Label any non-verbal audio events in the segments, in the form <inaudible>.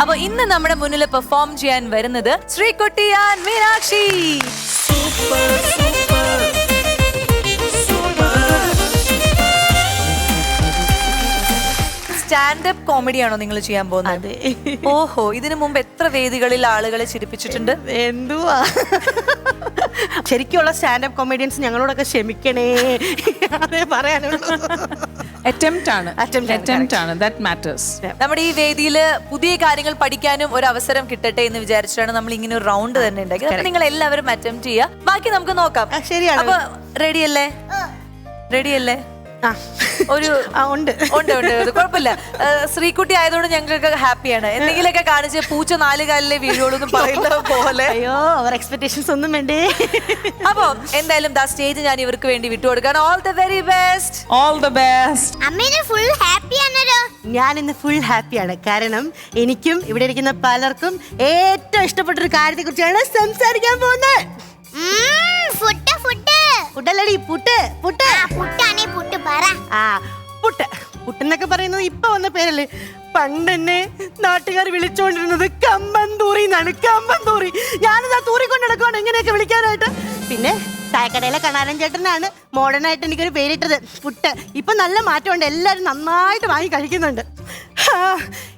അപ്പൊ ഇന്ന് നമ്മുടെ മുന്നിൽ പെർഫോം ചെയ്യാൻ വരുന്നത് ശ്രീ ആൻഡ് മീനാക്ഷി. സ്റ്റാൻഡപ്പ് കോമഡിയാണോ നിങ്ങൾ ചെയ്യാൻ പോകുന്നത്? ഓഹോ ഇതിനു മുമ്പ് എത്ര വേദികളിൽ ആളുകളെ ചിരിപ്പിച്ചിട്ടുണ്ട്? എന്തുവാ? ശരിക്കുള്ള സ്റ്റാൻഡപ്പ് കോമഡിയൻസ് ഞങ്ങളോടൊക്കെ ക്ഷമിക്കണേ. അതേ പറയാനുള്ളൂ അറ്റംപ്റ്റ് ആണ്. അറ്റംപ്റ്റ് ആണ് ദാറ്റ് മാറ്റേഴ്സ് നമ്മുടെ ഈ വേദിയിൽ പുതിയ കാര്യങ്ങൾ പഠിക്കാനും ഒരു അവസരം കിട്ടട്ടെ എന്ന് വിചാരിച്ചിട്ടാണ് നമ്മൾ ഇങ്ങനെ ഒരു റൗണ്ട് തന്നെ ഉണ്ടാക്കി നിങ്ങൾ എല്ലാവരും അറ്റംപ്റ്റ് ചെയ്യുക. ബാക്കി നമുക്ക് നോക്കാം. ശരിയാണ്. അപ്പൊ റെഡി അല്ലേ? റെഡി അല്ലേ? ഒരു ഉണ്ട്. ഉണ്ട് ഉണ്ട്. ഉണ്ട്. കുഴപ്പമില്ല. ശ്രീക്കുട്ടി ശ്രീകുട്ടി ആയതുകൊണ്ട് ഞങ്ങൾക്ക് ഹാപ്പിയാണ്. എന്തെങ്കിലുമൊക്കെ കാണിച്ച് പൂച്ച നാല് കാലിലെ വീഴുള്ളൂ എന്ന് പറയുന്നത് <laughs> പോലെ. അയ്യോ അവർ എക്സ്പെക്ടേഷൻസ് ഒന്നും വേണ്ടേ? <laughs> അപ്പൊ എന്തായാലും ദാ സ്റ്റേജ് ഞാൻ ഇവർക്ക് വേണ്ടി വിട്ടുകൊടുക്കാൻ all the very best all the best അമ്മേനെ ഫുൾ ഹാപ്പി ആണല്ലോ. ഞാൻ ഇന്ന് ഫുൾ ഹാപ്പിയാണ് കാരണം എനിക്കും ഇവിടെ ഇരിക്കുന്ന പലർക്കും ഏറ്റവും ഇഷ്ടപ്പെട്ട ഒരു കാര്യത്തെ കുറിച്ചാണ് സംസാരിക്കാൻ പോകുന്നത് food food food puttu puttu. പുട്ടാണേ puttu. പുട്ടെന്നൊക്കെ പറയുന്നത് ഇപ്പൊ വന്ന പേരല്ലേ? പണ്ട് എന്നെ നാട്ടുകാർ വിളിച്ചോണ്ടിരുന്നത് കമ്പന്തൂറി എന്നാണ് കമ്പന്തൂറി. ഞാനിതാ തൂറി കൊണ്ട് നടക്കുവാണ്. എങ്ങനെയൊക്കെ വിളിക്കാനായിട്ട്? പിന്നെ ചായക്കടയിലെ കണാരൻ ചേട്ടനാണ് മോഡേൺ ആയിട്ട് എനിക്കൊരു പേരിട്ടത് പുട്ട്. ഇപ്പൊ നല്ല മാറ്റമുണ്ട്. എല്ലാവരും നന്നായിട്ട് വാങ്ങി കഴിക്കുന്നുണ്ട്.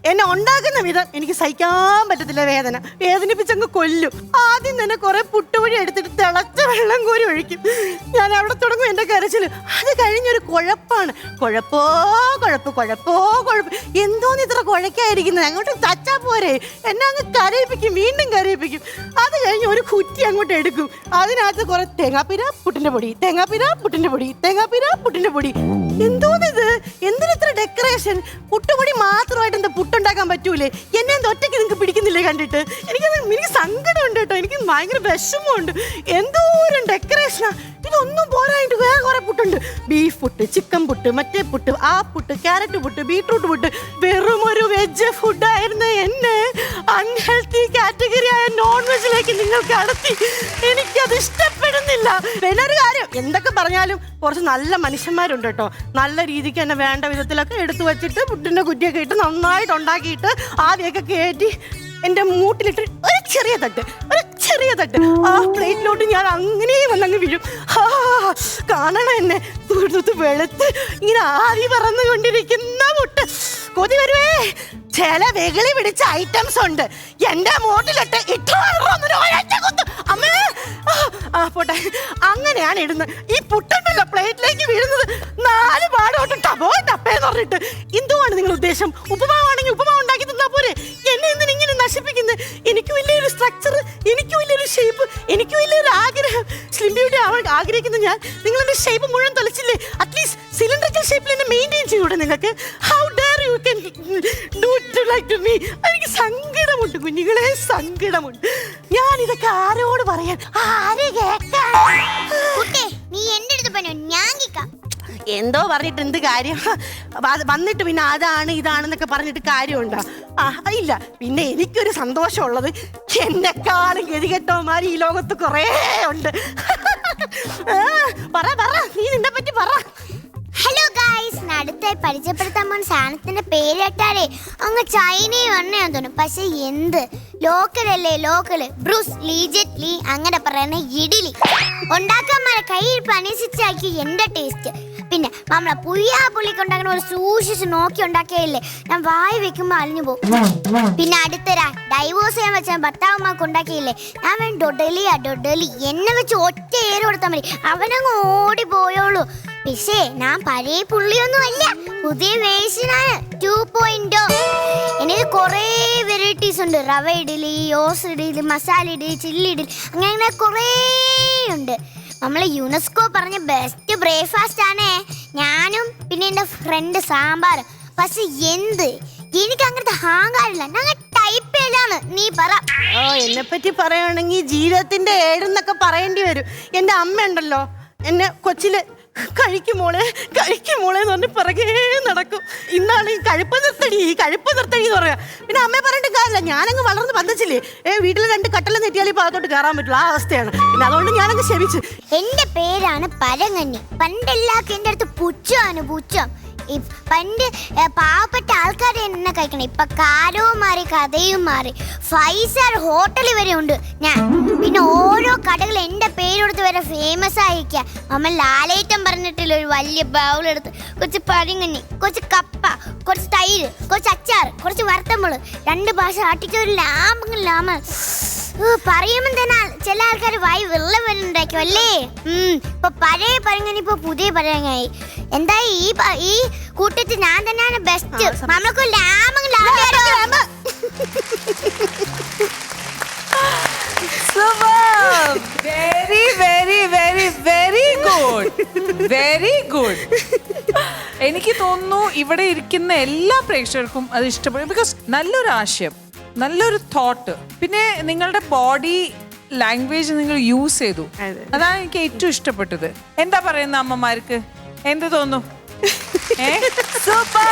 എന്നെ ഉണ്ടാക്കുന്ന വിധം എനിക്ക് സഹിക്കാൻ പറ്റത്തില്ല വേദന. വേദനിപ്പിച്ചങ്ങ് കൊല്ലും. ആദ്യം തന്നെ കുറെ പുട്ടുപൊടി എടുത്തിട്ട് തിളച്ച വെള്ളം കോരി ഒഴിക്കും. ഞാൻ അവിടെ തുടങ്ങും എന്റെ കരച്ചിൽ അത് കഴിഞ്ഞൊരു കുഴപ്പാണ്. കുഴപ്പോ കുഴപ്പ് കുഴപ്പോ കുഴപ്പ്. എന്തോന്ന് ഇത്ര കുഴക്കായിരിക്കുന്നത്? അങ്ങോട്ട് തച്ചാ പോരെ. എന്നെ അങ്ങ് കരയിപ്പിക്കും വീണ്ടും കരയിപ്പിക്കും. അത് കഴിഞ്ഞ് ഒരു കുറ്റി അങ്ങോട്ട് എടുക്കും. അതിനകത്ത് കുറെ തേങ്ങാപ്പിര പുട്ടിന്റെ പൊടി തേങ്ങാപ്പിര പുട്ടിന്റെ പൊടി തേങ്ങാപ്പിര പുട്ടിന്റെ പൊടി. എന്തോന്നിത്? എന്തിനിത്ര ഡെക്കറേഷൻ പുട്ടുപൊടി മാത്രമായിട്ട് എന്താ പുട്ടുണ്ടാക്കാൻ പറ്റൂലേ? എന്നെ എന്താ ഒറ്റയ്ക്ക് നിങ്ങൾക്ക് പിടിക്കുന്നില്ലേ കണ്ടിട്ട്? എനിക്കത് എനിക്ക് സങ്കടമുണ്ട് കേട്ടോ. എനിക്ക് ഭയങ്കര വിഷമമുണ്ട്. എന്തോരം ഡെക്കറേഷനാ ഇതൊന്നും പോരാ പുട്ടുണ്ട്. ബീഫ് പുട്ട് ചിക്കൻ പുട്ട് മറ്റേ പുട്ട് ആ പുട്ട് ക്യാരറ്റ് പുട്ട് ബീട്രൂട്ട് പുട്ട് വെറും ഒരു വെജ് ഫുഡായിരുന്ന എന്നെ അൺഹെൽത്തി കാറ്റഗറി ആയ നോൺ വെജിലേക്ക് നിങ്ങൾ കടത്തി എനിക്കത് ഇഷ്ടപ്പെടുന്നില്ല. ഒരു കാര്യം എന്തൊക്കെ പറഞ്ഞാലും കുറച്ച് നല്ല മനുഷ്യന്മാരുണ്ട് കേട്ടോ. നല്ല രീതിക്ക് തന്നെ വേണ്ട വിധത്തിലൊക്കെ എടുത്തു വെച്ചിട്ട് പുട്ടിന്റെ കുറ്റിയൊക്കെ ഇട്ട് നന്നായിട്ട് ഉണ്ടാക്കിയിട്ട് ആവിയൊക്കെ കയറ്റി എന്റെ മൂട്ടിലിട്ട് ഒരു ചെറിയ തട്ട് ഒരു ചെറിയ തട്ട് ആ പ്ലേറ്റിലോട്ട് ഞാൻ അങ്ങനെ വന്നങ്ങ് വീഴും. ഹാ എന്നെ. തുടുത്ത് വെളുത്ത് ഇങ്ങനെ ആവി പറന്നുകൊണ്ടിരിക്കുന്ന മുട്ട്. കൊതി വരുവേ. ചില വെകിളി പിടിച്ച ഐറ്റംസ് ഉണ്ട്. എന്റെ മൂട്ടിലിട്ട്. അമ്മേ. ആ, പോട്ടെ. അങ്ങനെയാണ് ഇടുന്നത്. ഈ പുട്ടുണ്ടല്ലോ പ്ലേറ്റിലേക്ക് വീഴുന്നത്. നാല് പാടോട്ട് ടബോ ടപ്പേന്ന് പറഞ്ഞിട്ട്. എന്തുവാണ് നിങ്ങൾ ഉദ്ദേശം? ഉപ്പുമാവാണെങ്കിൽ വലിയൊരു ആഗ്രഹം സ്ലിം ബ്യൂട്ടി അവൾ ആഗ്രഹിക്കുന്ന ഞാൻ നിങ്ങളുടെ ഷേപ്പ് മുഴുവൻ തൊലച്ചില്ലേ? അറ്റ്ലീസ്റ്റ് സിലിണ്ടറിക്കൽ ഷേപ്പിൽ എന്നെ മെയിന്റെയിൻ ചെയ്യൂടെ നിങ്ങൾക്ക്? How dare you can do to like to me എനിക്ക് സങ്കടമുണ്ട് കുഞ്ഞുങ്ങളെ സങ്കടമുണ്ട്. ഞാൻ ഇതൊക്കെ ആരോട് പറയാൻ? ആര് കേൾക്കാൻ? നീ എന്റെ അടുത്ത് പറഞ്ഞു? ഞാൻ കേക്കാം എന്തോ പറഞ്ഞിട്ട് എന്ത് കാര്യം? വന്നിട്ട് പിന്നെ അതാണ് ഇതാണെന്നൊക്കെ പറഞ്ഞിട്ട് കാര്യമുണ്ടോ? ആ ഇല്ല. പിന്നെ എനിക്കൊരു സന്തോഷമുള്ളത് എന്നെക്കാളും ഗതികെട്ടവന്മാർ ഈ ലോകത്ത് കുറേ ഉണ്ട്. പറ പറ. നീ നിന്നെ പറ്റി പറ. ഹലോ ഗായ്സ് അടുത്തായി പരിചയപ്പെടുത്താൻ പോണ സാധനത്തിന്റെ പേര് കേട്ടാലേ അങ്ങ് ചൈനയും എണ്ണയാന്ന് തോന്നും. പക്ഷെ എന്ത്? ലോക്കലല്ലേ ലോക്കൽ ബ്രൂസ് ലീജറ്റ് ലീ അങ്ങനെ പറയുന്ന ഇഡ്ഡലി. ഉണ്ടാക്കാൻ കയ്യിൽ സിച്ചാക്കി എന്റെ ടേസ്റ്റ് പിന്നെ നമ്മളെ പുയ്യാ പുള്ളിക്ക് ഉണ്ടാക്കുന്ന ഒരു സൂക്ഷിച്ച് നോക്കി ഉണ്ടാക്കിയല്ലേ ഞാൻ വായി വെക്കുമ്പോ അലിഞ്ഞു പോകും. പിന്നെ അടുത്തരാ ഡൈവോഴ്സ് ചെയ്യാൻ വെച്ച ഭർത്താവുമാർക്ക് ഉണ്ടാക്കിയില്ലേ? ഞാൻ വേണ്ടി ഡൊഡലിയാ ഡൊഡലി. എന്നെ വെച്ച് ഒറ്റ ഏറ് കൊടുത്താൽ മതി. അവനങ്ങ് ഓടി പോയോളൂ. പക്ഷേ ഞാൻ പഴയ പുള്ളിയൊന്നും അല്ല. പുതിയ വേഷനാണ്. ടു പോയിന്റ് എനിക്ക് കുറേ വെറൈറ്റീസ് ഉണ്ട്. റവ ഇഡലി ഓസ് ഇഡലി മസാല ഇഡലി ചില്ലി ഇഡലി അങ്ങനെ കുറേ ഉണ്ട്. നമ്മളെ യുനെസ്കോ പറഞ്ഞ ബെസ്റ്റ് ബ്രേക്ക്ഫാസ്റ്റ് ആണേ. ഞാനും പിന്നെ എന്റെ ഫ്രണ്ട് സാമ്പാർ. പക്ഷെ എന്ത്? എനിക്ക് അങ്ങനത്തെ ഹാങ്കാരില്ല ഞങ്ങൾ ടൈപ്പ് ചെയ്യലാണ് നീ പറ. ഓ എന്നെ പറ്റി പറയുകയാണെങ്കിൽ ജീവിതത്തിന്റെ ഏഴെന്നൊക്കെ പറയേണ്ടി വരും. എന്റെ അമ്മ ഉണ്ടല്ലോ എന്നെ കൊച്ചിൽ കഴിക്കും മോളെ കഴിക്കും മോളെ എന്ന് പറഞ്ഞ് പിറകേ നടക്കും. ഇന്നാണ് ഈ കഴുപ്പ് നിർത്തടി ഈ കഴുപ്പ് നിർത്തടി എന്ന് പറയാ. പിന്നെ അമ്മയെ പറഞ്ഞിട്ട് കാര്യമില്ല. ഞാനങ്ങ് വളർന്ന് വന്നിച്ചില്ലേ? ഏ വീട്ടിലെ രണ്ട് കട്ടല നെറ്റിയാൽ ഈ ഭാഗത്തോട്ട് കയറാൻ പറ്റില്ല ആ അവസ്ഥയാണ്. പിന്നെ അതുകൊണ്ട് ഞാനങ്ങ് ക്ഷമിച്ചു എന്റെ പേരാണ് പരങ്ങന്നി പണ്ടെല്ലാവർക്കും എന്റെ അടുത്ത് പുച്ഛമാണ് പുച്ഛം. പണ്ട് പാവപ്പെട്ട ആൾക്കാർ എന്നെ കഴിക്കണം. ഇപ്പൊ കാലവും മാറി കഥയും മാറി. ഫൈവ് സ്റ്റാർ ഹോട്ടൽ വരെ ഉണ്ട് ഞാൻ. പിന്നെ ഓരോ കടകൾ എന്റെ പേരെടുത്ത് വരെ ഫേമസ് ആയിരിക്കുക അമ്മ ലാലേറ്റം പറഞ്ഞിട്ടില്ല ഒരു വലിയ ബൗളെടുത്ത് കുറച്ച് പഴങ്ങഞ്ഞി കുറച്ച് കപ്പ കുറച്ച് തൈര് കുറച്ച് അച്ചാർ കുറച്ച് വറുത്തമ്പൾ രണ്ട് ഭാഷ ആട്ടിച്ച ഒരു ലാമ്പങ്ങൾ ലാമ പറയുമ്പോൾ തന്നെ ചില ആൾക്കാർ വായി വെള്ളം വരുന്നുണ്ടാക്കും അല്ലേ ഇപ്പൊ പഴയ പറഞ്ഞിപ്പോ പുതിയ പഴങ്ങായി. എന്തായി ഈ ഈ കൂട്ടത്തിൽ ഞാൻ തന്നെയാണ് ബെസ്റ്റ് നമ്മൾക്ക് ലാമങ്ങൾ ലാമ very very very very good very good എനിക്ക് തോന്നുന്നു ഇവിടെ ഇരിക്കുന്ന എല്ലാ പ്രേക്ഷകർക്കും അത് ഇഷ്ടപ്പെടും. ബിക്കോസ് നല്ലൊരു ആശയം നല്ലൊരു തോട്ട് പിന്നെ നിങ്ങളുടെ ബോഡി ലാംഗ്വേജ് നിങ്ങൾ യൂസ് ചെയ്തു. അതാണ് എനിക്ക് ഏറ്റവും ഇഷ്ടപ്പെട്ടത്. എന്താ പറയുന്ന അമ്മമാർക്ക്? എന്ത് തോന്നുന്നു സൂപ്പർ